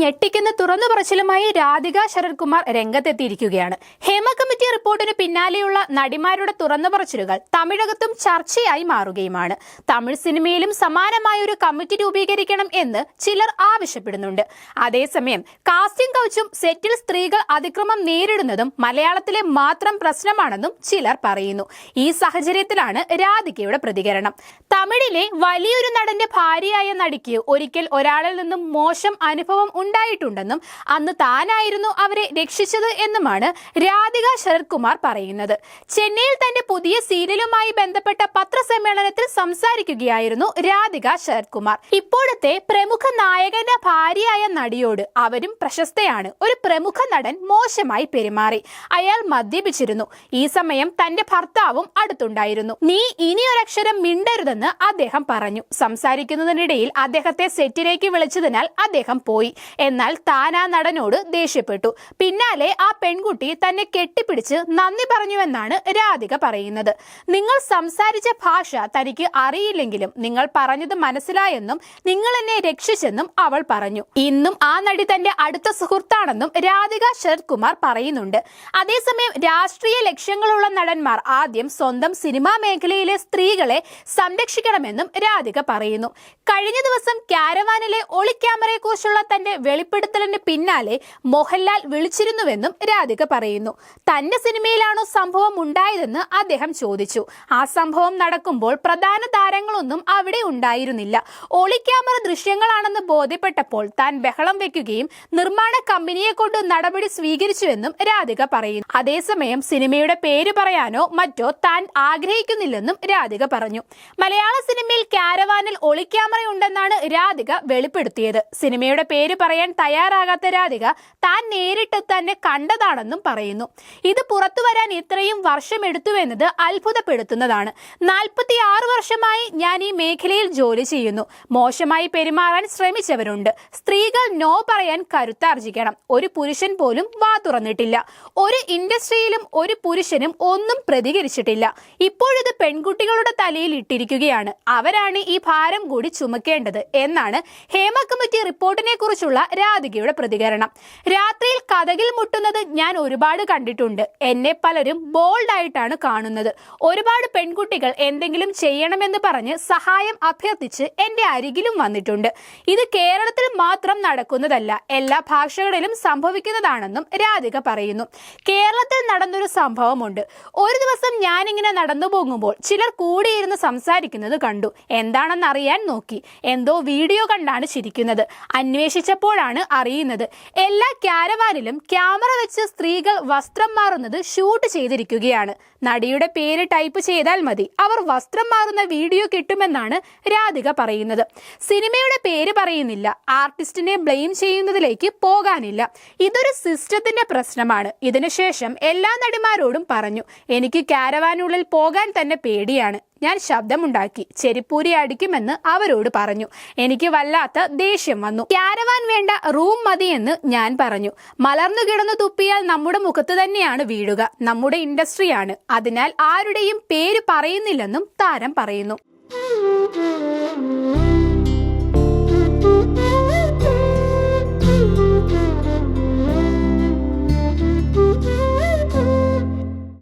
ഞെട്ടിക്കുന്ന തുറന്നു പറച്ചിലുമായി രാധിക ശരത് കുമാർ രംഗത്തെത്തിയിരിക്കുകയാണ്. ഹേമ കമ്മിറ്റി റിപ്പോർട്ടിന് പിന്നാലെയുള്ള നടിമാരുടെ തുറന്നു പറച്ചിലുകൾ തമിഴകത്തും ചർച്ചയായി മാറുകയുമാണ്. തമിഴ് സിനിമയിലും സമാനമായ ഒരു കമ്മിറ്റി രൂപീകരിക്കണം എന്ന് ചിലർ ആവശ്യപ്പെടുന്നുണ്ട്. അതേസമയം കാസ്റ്റിംഗ് കൗച്ചും സെറ്റിൽ സ്ത്രീകൾ അതിക്രമം നേരിടുന്നതും മലയാളത്തിലെ മാത്രം പ്രശ്നമാണെന്നും ചിലർ പറയുന്നു. ഈ സാഹചര്യത്തിലാണ് രാധികയുടെ പ്രതികരണം. തമിഴിലെ വലിയൊരു നടന്റെ ഭാര്യയായ നടിക്ക് ഒരിക്കൽ ഒരാളിൽ നിന്നും മോശം അനുഭവം ഉണ്ടായിട്ടുണ്ടെന്നും അന്ന് താനായിരുന്നു അവരെ രക്ഷിച്ചത് എന്നുമാണ് രാധിക ശരത് കുമാർ പറയുന്നത്. ചെന്നൈയിൽ തന്റെ പുതിയ സീരിയലുമായി ബന്ധപ്പെട്ട പത്രസമ്മേളനത്തിൽ സംസാരിക്കുകയായിരുന്നു രാധിക ശരത് കുമാർ ഇപ്പോഴത്തെ പ്രമുഖ നായകന്റെ ഭാര്യയായ നടിയോട് അവരും പ്രശസ്തയാണ്. ഒരു പ്രമുഖ നടൻ മോശമായി പെരുമാറി. അയാൾ മദ്യപിച്ചിരുന്നു. ഈ സമയം തന്റെ ഭർത്താവും അടുത്തുണ്ടായിരുന്നു. നീ ഇനി ഒരക്ഷരം മിണ്ടരുതെന്ന് അദ്ദേഹം പറഞ്ഞു. സംസാരിക്കുന്നതിനിടയിൽ അദ്ദേഹത്തെ സെറ്റിലേക്ക് വിളിച്ചതിനാൽ അദ്ദേഹം പോയി. എന്നാൽ താൻ ആ നടനോട് ദേഷ്യപ്പെട്ടു. പിന്നാലെ ആ പെൺകുട്ടി തന്നെ കെട്ടിപ്പിടിച്ച് നന്ദി പറഞ്ഞുവെന്നാണ് രാധിക പറയുന്നത്. നിങ്ങൾ സംസാരിച്ച ഭാഷ തനിക്ക് അറിയില്ലെങ്കിലും നിങ്ങൾ പറഞ്ഞത് മനസ്സിലായെന്നും നിങ്ങൾ എന്നെ രക്ഷിച്ചെന്നും അവൾ പറഞ്ഞു. ഇന്നും ആ നടി തന്റെ അടുത്ത സുഹൃത്താണെന്നും രാധിക ശരത് കുമാർ പറയുന്നുണ്ട്. അതേസമയം രാഷ്ട്രീയ ലക്ഷ്യങ്ങളുള്ള നടന്മാർ ആദ്യം സ്വന്തം സിനിമാ മേഖലയിലെ സ്ത്രീകളെ സംരക്ഷിക്കണമെന്നും രാധിക പറയുന്നു. കഴിഞ്ഞ ദിവസം ക്യാരവാനിലെ ഒളിക്യാമറയെ കുറിച്ചുള്ള തന്റെ വെളിപ്പെടുത്തലിന് പിന്നാലെ മോഹൻലാൽ വിളിച്ചിരുന്നുവെന്നും രാധിക പറയുന്നു. തന്റെ സിനിമയിലാണോ സംഭവം ഉണ്ടായതെന്ന് അദ്ദേഹം ചോദിച്ചു. ആ സംഭവം നടക്കുമ്പോൾ പ്രധാന താരങ്ങളൊന്നും അവിടെ ഉണ്ടായിരുന്നില്ല. ഒളിക്യാമറ ദൃശ്യങ്ങളാണെന്ന് ബോധ്യപ്പെട്ടപ്പോൾ താൻ ബഹളം വെക്കുകയും നിർമ്മാണ കമ്പനിയെ കൊണ്ട് നടപടി സ്വീകരിച്ചുവെന്നും രാധിക പറയുന്നു. അതേസമയം സിനിമയുടെ പേര് പറയാനോ മറ്റോ താൻ ആഗ്രഹിക്കുന്നില്ലെന്നും രാധിക പറഞ്ഞു. മലയാള സിനിമയിൽ ക്യാരവാനിൽ ഒളിക്യാമറയുണ്ടെന്നാണ് രാധിക വെളിപ്പെടുത്തിയത്. സിനിമയുടെ പേര് പറയാൻ തയ്യാറാകാത്ത രാധിക താൻ നേരിട്ട് തന്നെ കണ്ടതാണെന്നും പറയുന്നു. ഇത് പുറത്തു വരാൻ ഇത്രയും വർഷം എടുത്തുവെന്നത് അത്ഭുതപ്പെടുത്തുന്നതാണ്. നാൽപ്പത്തി ആറ് വർഷമായി ഞാൻ ഈ മേഖലയിൽ ജോലി ചെയ്യുന്നു. മോശമായി പെരുമാറാൻ ശ്രമിച്ചവരുണ്ട്. സ്ത്രീകൾ നോ പറയാൻ കരുത്താർജിക്കണം. ഒരു പുരുഷൻ പോലും വാ തുറന്നിട്ടില്ല. ഒരു ഇൻഡസ്ട്രിയിലും ഒരു പുരുഷനും ഒന്നും പ്രതികരിച്ചിട്ടില്ല. ഇപ്പോഴിത് പെൺകുട്ടികളുടെ തലയിൽ ഇട്ടിരിക്കുകയാണ്. അവരാണ് ഈ ഭാരം കൂടി ചുമക്കേണ്ടത് എന്നാണ് ഹേമ കമ്മിറ്റി റിപ്പോർട്ടിനെ കുറിച്ചുള്ള രാധികയുടെ പ്രതികരണം. രാത്രിയിൽ കഥകിൽ മുട്ടുന്നത് ഞാൻ ഒരുപാട് കണ്ടിട്ടുണ്ട്. എന്നെ പലരും ബോൾഡായിട്ടാണ് കാണുന്നത്. ഒരുപാട് പെൺകുട്ടികൾ എന്തെങ്കിലും ചെയ്യണമെന്ന് പറഞ്ഞ് സഹായം അഭ്യർത്ഥിച്ച് എന്റെ അരികിലും വന്നിട്ടുണ്ട്. ഇത് കേരളത്തിൽ മാത്രം നടക്കുന്നതല്ല എല്ലാ ഭാഷകളിലും സംഭവിക്കുന്നതാണെന്നും രാധിക പറയുന്നു. കേരളത്തിൽ നടന്നൊരു സംഭവമുണ്ട്. ഒരു ദിവസം ഞാനിങ്ങനെ നടന്നു പോകുമ്പോൾ ചിലർ കൂടിയിരുന്ന് സംസാരിക്കുന്നത് കണ്ടു. എന്താണെന്ന് അറിയാൻ നോക്കി. എന്തോ വീഡിയോ കണ്ടാണ് ചിരിക്കുന്നത്. അന്വേഷിച്ചപ്പോഴാണ് അറിയുന്നത്. എല്ലാ ക്യാരവാനിലും ക്യാമറ വെച്ച് സ്ത്രീകൾ വസ്ത്രം മാറുന്നത് ഷൂട്ട് ചെയ്തിരിക്കുകയാണ്. നടിയുടെ പേര് ടൈപ്പ് ചെയ്താൽ മതി. അവർ വസ്ത്രം മാറുന്ന വീഡിയോ കിട്ടുമെന്നാണ് രാധിക പറയുന്നത്. സിനിമയുടെ പേര് പറയുന്നില്ല. ആർട്ടിസ്റ്റിനെ ബ്ലെയിം ചെയ്യുന്നതിലേക്ക് പോകാനില്ല. ഇതൊരു സിസ്റ്റത്തിന്റെ പ്രശ്നമാണ്. ഇതിനുശേഷം എല്ലാ നടിമാരോടും പറഞ്ഞു എനിക്ക് ക്യാരവാനുള്ളിൽ പോകാൻ തന്നെ പേടിയാണ്. ഞാൻ ശബ്ദമുണ്ടാക്കി ചെരിപ്പൂരി അടിക്കുമെന്ന് അവരോട് പറഞ്ഞു. എനിക്ക് വല്ലാത്ത ദേഷ്യം വന്നു. ക്യാരവാൻ വേണ്ട റൂം മതിയെന്ന് ഞാൻ പറഞ്ഞു. മലർന്നു കിടന്നു തുപ്പിയാൽ നമ്മുടെ മുഖത്ത് തന്നെയാണ് വീഴുക. നമ്മുടെ ഇൻഡസ്ട്രിയാണ് അതിനാൽ ആരുടെയും പേര് പറയുന്നില്ലെന്നും താരം പറയുന്നു.